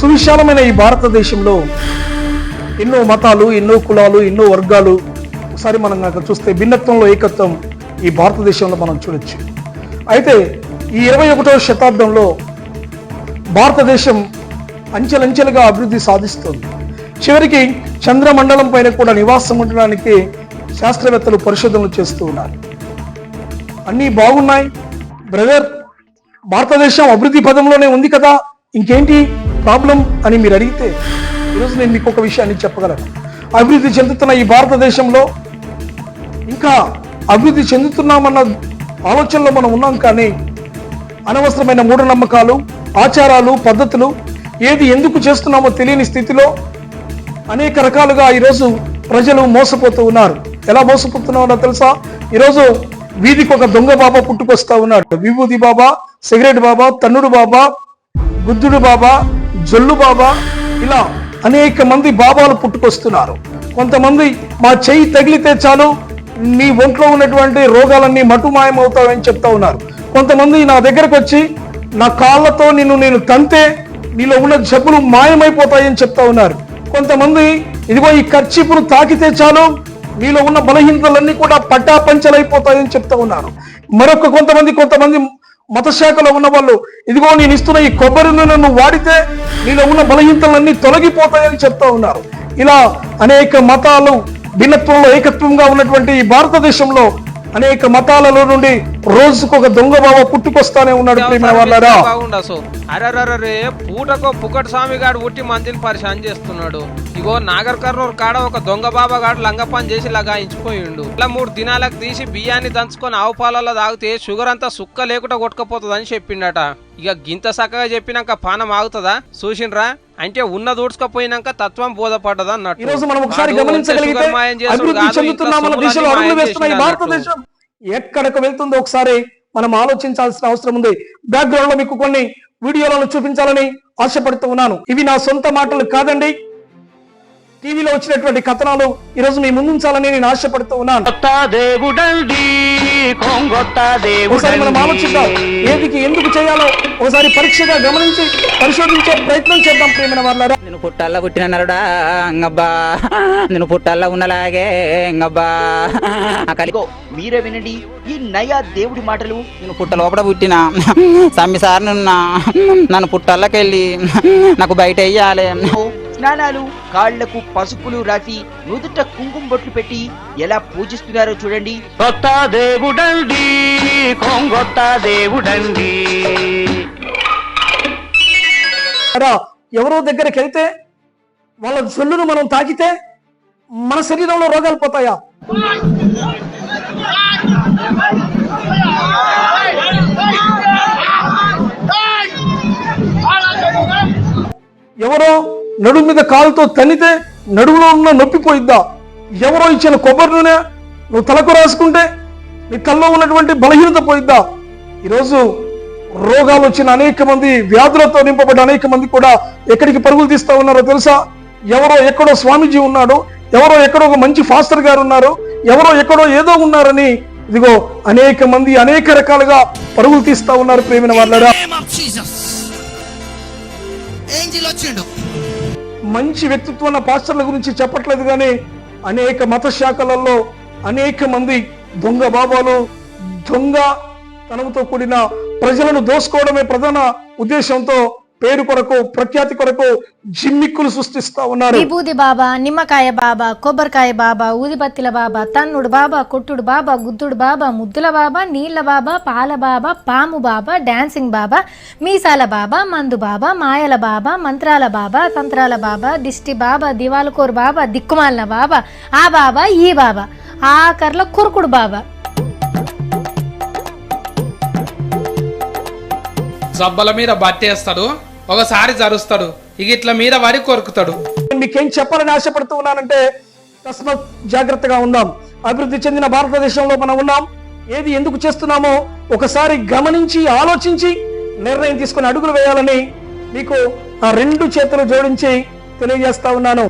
సువిశాలమైన ఈ భారతదేశంలో ఎన్నో మతాలు ఎన్నో కులాలు ఎన్నో వర్గాలు. ఒకసారి మనం కనుక చూస్తే భిన్నత్వంలో ఏకత్వం ఈ భారతదేశంలో మనం చూడొచ్చు. అయితే ఈ ఇరవై ఒకటవ శతాబ్దంలో భారతదేశం అంచెలంచెలుగా అభివృద్ధి సాధిస్తుంది. చివరికి చంద్రమండలం పైన కూడా నివాసం ఉండడానికి శాస్త్రవేత్తలు పరిశోధనలు చేస్తూ ఉన్నారు. అన్నీ బాగున్నాయి. బ్రదర్ భారతదేశం అభివృద్ధి పదంలోనే ఉంది కదా? ఇంకేంటి? ప్రాబ్లం అని మీరు అడిగితే ఈరోజు నేను మీకు ఒక విషయాన్ని చెప్పగలను. అభివృద్ధి చెందుతున్న ఈ భారతదేశంలో ఇంకా అభివృద్ధి చెందుతున్నామన్న ఆలోచనలో మనం ఉన్నాం కానీ అనవసరమైన మూఢనమ్మకాలు ఆచారాలు పద్ధతులు ఏది ఎందుకు చేస్తున్నామో తెలియని స్థితిలో అనేక రకాలుగా ఈరోజు ప్రజలు మోసపోతూ ఉన్నారు. ఎలా మోసపోతున్నారో తెలుసా? ఈరోజు వీధికి ఒక దొంగ బాబా పుట్టుకొస్తా ఉన్నాడు. విభూతి బాబా సిగరెట్ బాబా తన్నుడు బాబా బుద్ధుడు బాబా జొల్లు బాబా ఇలా అనేక మంది బాబాలు పుట్టుకొస్తున్నారు. కొంతమంది మా చెయ్యి తగిలితే చాలు నీ ఒంట్లో ఉన్నటువంటి రోగాలన్నీ మటుమాయమవుతావని చెప్తా ఉన్నారు. కొంతమంది నా దగ్గరకు వచ్చి నా కాళ్ళతో నిన్ను నేను తంతే నీలో ఉన్న జబ్బులు మాయమైపోతాయని చెప్తా ఉన్నారు. కొంతమంది ఇదిగో ఈ ఖర్చీపును తాకితే చాలు నీలో ఉన్న బలహీనతలన్నీ కూడా పట్టాపంచలైపోతాయని చెప్తా ఉన్నారు. మరొక కొంతమంది కొంతమంది మత శాఖలో ఉన్న వాళ్ళు ఇదిగో నేను ఇస్తున్న ఈ కొబ్బరి నూనెను వాడితే నీలో ఉన్న బలహీనతలన్నీ తొలగిపోతాయని చెప్తా ఉన్నారు. ఇలా అనేక మతాలు భిన్నత్వంలో ఏకత్వంగా ఉన్నటువంటి ఈ భారతదేశంలో అనేక మతాలలో నుండి రోజుకు ఒక దొంగ బాబా పుట్టుకొస్తానే ఉన్నాడు వాళ్ళారా పూటకో పుకట్ స్వామి గాడు పుట్టి మందిని పరిశాన్ చేస్తున్నాడు. ఇగో నాగర్ కర్నూలు కాడ ఒక దొంగ బాబా గాడు లంగ పని చేసి లగాయించిపోయిండు ఇలా మూడు దినాలకు తీసి బియ్యాన్ని దంచుకొని ఆవు పాలలో తాగితే షుగర్ అంతా సుక్క లేకుండా కొట్టుకపోతుందని చెప్పిండట. ఇక గింత చక్కగా చెప్పినాక పానం ఆగుతుందా? చూసిండ్రా? అంటే ఉన్న దూడ్చుకపోయినాక తత్వం బోధపడ్డది అన్నట్టు ఈ రోజు మనం ఒకసారి గమనించగలిగితే అభివృద్ధి దిశలో అడుగులు వేస్తున్న. భారతదేశం. ఎక్కడికి వెళ్తుందో ఒకసారి మనం ఆలోచించాల్సిన అవసరం ఉంది. బ్యాక్గ్రౌండ్లో మీకు కొన్ని వీడియోలను చూపించాలని ఆశపడుతూ ఉన్నాను. ఇవి నా సొంత మాటలు కాదండి. టీవీలో వచ్చినటువంటి కథనాలు ఈ రోజు మీ ముందుంచాలని నేను ఆశపడుతూ ఉన్నాను. మనం ఆలోచిద్దాం. ఏదికి ఎందుకు చేయాలో ఒకసారి పరీక్షగా గమనించి పరిశోధించే ప్రయత్నం చేద్దాం ప్రియమైన వాళ్ళారా నేను పుట్టాల పుట్టిన నరుడా అంగబ్బా. నేను పుట్టాల ఉన్నలాగే అంగబ్బా. ఆ కలి ఇదిగో మీరే వినండి ఈ నయా దేవుడి మాటలు. నేను పుట్ట లోపల పుట్టిన సమ్మి సార్ నిన్న నన్ను పుట్టాలకెళ్ళి నాకు బయట వెయ్యాలి. ఓ, స్నానాలు కాళ్ళకు పసుపులు రాసి నుదుట కుంకుమ బొట్లు పెట్టి ఎలా పూజిస్తున్నారో చూడండి. కొత్త దేవుడండి కొంగొత్త దేవుడండి. ఎవరో దగ్గరికి వెళ్తే వాళ్ళ జొల్లును మనం తాకితే మన శరీరంలో రోగాలు పోతాయా? ఎవరో నడుము మీద కాలుతో తన్నితే నడుములో ఉన్న నొప్పి పోయిద్దా? ఎవరో ఇచ్చిన కొబ్బరి నూనె నువ్వు తలకు రాసుకుంటే నీ తల్లో ఉన్నటువంటి బలహీనత పోయిద్దా? ఈరోజు రోగాలు వచ్చిన అనేక మంది వ్యాధులతో నింపబడ్డ అనేక మంది కూడా ఎక్కడికి పరుగులు తీస్తా ఉన్నారో తెలుసా? ఎవరో ఎక్కడో స్వామీజీ ఉన్నాడు ఎవరో ఎక్కడో ఒక మంచి ఫాస్టర్ గారు ఉన్నారు ఎవరో ఎక్కడో ఏదో ఉన్నారని ఇదిగో అనేక మంది అనేక రకాలుగా పరుగులు తీస్తా ఉన్నారు ప్రేమిన వాళ్ళరా మంచి వ్యక్తిత్వం పాస్టర్ల గురించి చెప్పట్లేదు కానీ అనేక మత శాఖలలో అనేక మంది దొంగ బాబాలు దొంగ తనముతో కూడిన ప్రజలను దోసుకోవడమే ప్రధాన ఉద్దేశంతో పేరు కొరకు ప్రఖ్యాతి కొరకు జిమ్మిక్కులు సృష్టిస్తా ఉన్నారు. విభూది బాబా నిమ్మకాయ బాబా కొబ్బరికాయ బాబా ఊదిబత్తిల బాబా తన్నుడు బాబా కొట్టుడు బాబా గుద్దుడు బాబా ముద్దుల బాబా నీళ్ళ బాబా పాల బాబా పాము బాబా డాన్సింగ్ బాబా మీసాల బాబా మందు బాబా మాయల బాబా మంత్రాల బాబా తంత్రాల బాబా దిష్టి బాబా దివాలకోరు బాబా దిక్కుమాలిన బాబా ఆ బాబా ఈ బాబా. ఆఖర్ల కురుకుడు బాబా జబ్బల మీద బట్టేస్తాడు ఒకసారి జరుస్తాడు ఇక ఇట్లా మీద వరి కొరుకుతాడు. మీకేం చెప్పాలని ఆశపడుతూ ఉన్నానంటే తస్మత్ జాగ్రత్తగా ఉందాం. అభివృద్ధి చెందిన భారతదేశంలో మనం ఉన్నాం. ఏది ఎందుకు చేస్తున్నామో ఒకసారి గమనించి ఆలోచించి నిర్ణయం తీసుకుని అడుగులు వేయాలని మీకు ఆ రెండు చేతులు జోడించి తెలియజేస్తా ఉన్నాను.